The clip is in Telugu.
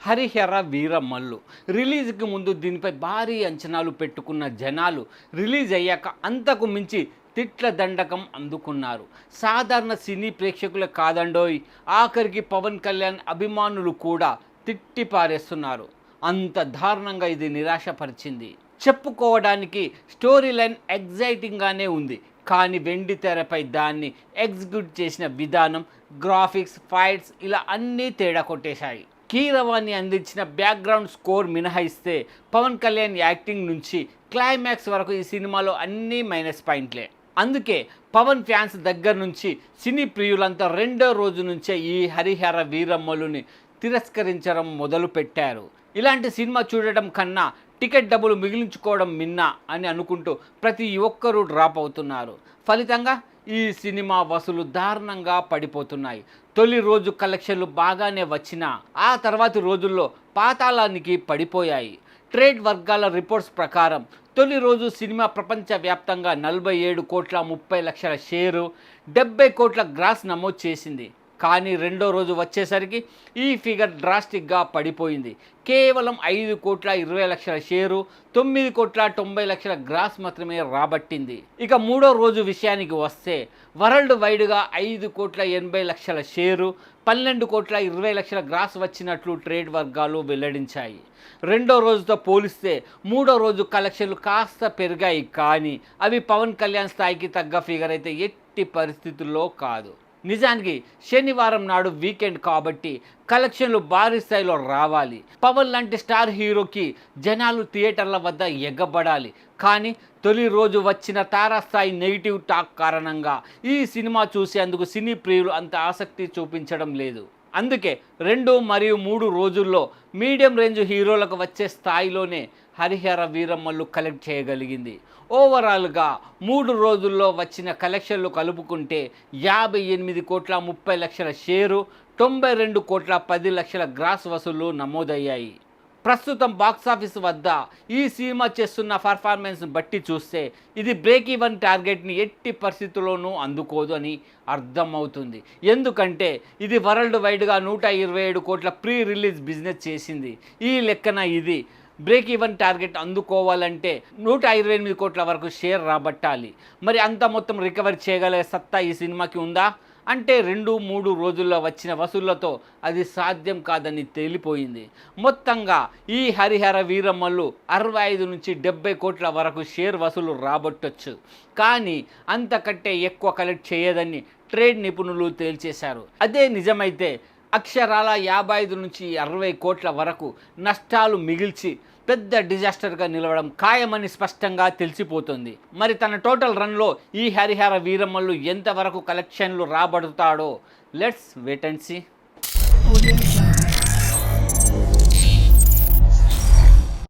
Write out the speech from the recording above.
హరిహర వీరమల్లు. రిలీజ్కి ముందు దీనిపై భారీ అంచనాలు పెట్టుకున్న జనాలు రిలీజ్ అయ్యాక అంతకు మించి తిట్ల దండకం అందుకున్నారు. సాధారణ సినీ ప్రేక్షకులే కాదండోయ్ ఆఖరికి పవన్ కళ్యాణ్ అభిమానులు కూడా తిట్టి పారేస్తున్నారు. అంత దారుణంగా ఇది నిరాశపరిచింది. చెప్పుకోవడానికి స్టోరీ లైన్ ఎగ్జైటింగ్గానే ఉంది. కానీ వెండి తెరపై దాన్ని ఎగ్జిక్యూట్ చేసిన విధానం గ్రాఫిక్స్ ఫైట్స్ ఇలా అన్నీ తేడా కొట్టేశాయి. కీరవాణి అందించిన బ్యాక్గ్రౌండ్ స్కోర్ మినహాయిస్తే పవన్ కళ్యాణ్ యాక్టింగ్ నుంచి క్లైమాక్స్ వరకు ఈ సినిమాలో అన్నీ మైనస్ పాయింట్లే. అందుకే పవన్ ఫ్యాన్స్ దగ్గర నుంచి సినీ ప్రియులంతా రెండో రోజు నుంచే ఈ హరిహర వీరమ్మలుని తిరస్కరించడం మొదలు పెట్టారు ఇలాంటి సినిమా చూడటం కన్నా టికెట్ డబ్బులు మిగిలించుకోవడం మిన్నా అని అనుకుంటూ ప్రతి ఒక్కరూ డ్రాప్ అవుతున్నారు. ఫలితంగా ఈ సినిమా వసూలు దారుణంగా పడిపోతున్నాయి. తొలి రోజు కలెక్షన్లు బాగానే వచ్చినా ఆ తర్వాతి రోజుల్లో పాతాళానికి పడిపోయాయి. ట్రేడ్ వర్గాల రిపోర్ట్స్ ప్రకారం తొలి రోజు సినిమా ప్రపంచవ్యాప్తంగా నలభై ఏడు కోట్ల ముప్పై లక్షల షేరు డెబ్బై కోట్ల గ్రాస్ నమోదు చేసింది. కానీ రెండో రోజు వచ్చేసరికి ఈ ఫిగర్ డ్రాస్టిక్గా పడిపోయింది. కేవలం ఐదు కోట్ల ఇరవై లక్షల షేరు తొమ్మిది కోట్ల తొంభై లక్షల గ్రాస్ మాత్రమే రాబట్టింది. ఇక మూడో రోజు విషయానికి వస్తే వరల్డ్ వైడ్గా ఐదు కోట్ల ఎనభై లక్షల షేరు పన్నెండు కోట్ల ఇరవై లక్షల గ్రాస్ వచ్చినట్లు ట్రేడ్ వర్గాలు వెల్లడించాయి. రెండో రోజుతో పోలిస్తే మూడో రోజు కలెక్షన్లు కాస్త పెరిగాయి కానీ అవి పవన్ కళ్యాణ్ స్థాయికి తగ్గ ఫిగర్ అయితే ఎట్టి పరిస్థితుల్లో కాదు. నిజానికి శనివారం నాడు వీకెండ్ కాబట్టి కలెక్షన్లు భారీ స్థాయిలో రావాలి. పవన్ లాంటి స్టార్ హీరోకి జనాలు థియేటర్ల వద్ద ఎగ్గబడాలి కానీ తొలి రోజు వచ్చిన తారాస్థాయి నెగిటివ్ టాక్ కారణంగా ఈ సినిమా చూసేందుకు సినీ ప్రియులు అంత ఆసక్తి చూపించడం లేదు. అందుకే రెండు మరియు మూడు రోజుల్లో మీడియం రేంజ్ హీరోలకు వచ్చే స్థాయిలోనే హరిహర వీరమ్మలు కలెక్ట్ చేయగలిగింది. ఓవరాల్గా మూడు రోజుల్లో వచ్చిన కలెక్షన్లు కలుపుకుంటే యాభై ఎనిమిది కోట్ల ముప్పై లక్షల షేరు తొంభై రెండు కోట్ల పది లక్షల గ్రాస్ వసూళ్ళు నమోదయ్యాయి. ప్రస్తుతం బాక్సాఫీస్ వద్ద ఈ సినిమా చేస్తున్న పర్ఫార్మెన్స్ని బట్టి చూస్తే ఇది బ్రేక్ ఈవెన్ టార్గెట్ని ఎట్టి పరిస్థితుల్లోనూ అందుకోదు అని అర్థమవుతుంది. ఎందుకంటే ఇది వరల్డ్ వైడ్గా నూట ఇరవై ఏడు కోట్ల ప్రీ రిలీజ్ బిజినెస్ చేసింది. ఈ లెక్కన ఇది బ్రేక్ ఈవెన్ టార్గెట్ అందుకోవాలంటే నూట ఇరవై ఎనిమిది కోట్ల వరకు షేర్ రాబట్టాలి. మరి అంత మొత్తం రికవర్ చేయగల సత్తా ఈ సినిమాకి ఉందా? అంటే రెండు మూడు రోజుల్లో వచ్చిన వసూళ్ళతో అది సాధ్యం కాదని తేలిపోయింది. మొత్తంగా ఈ హరిహర వీరమ్మలు అరవై ఐదు నుంచి డెబ్బై కోట్ల వరకు షేర్ వసూలు రాబట్టొచ్చు. కానీ అంతకంటే ఎక్కువ కలెక్ట్ చేయదని ట్రేడ్ నిపుణులు తేల్చేశారు. అదే నిజమైతే అక్షరాల యాభై ఐదు నుంచి అరవై కోట్ల వరకు నష్టాలు మిగిల్చి పెద్ద డిజాస్టర్గా నిలవడం ఖాయమని స్పష్టంగా తెలిసిపోతుంది. మరి తన టోటల్ రన్లో ఈ హరిహర వీరమ్మలు ఎంతవరకు కలెక్షన్లు రాబడుతాడో లెట్స్ వెయిట్ అండ్ సీ.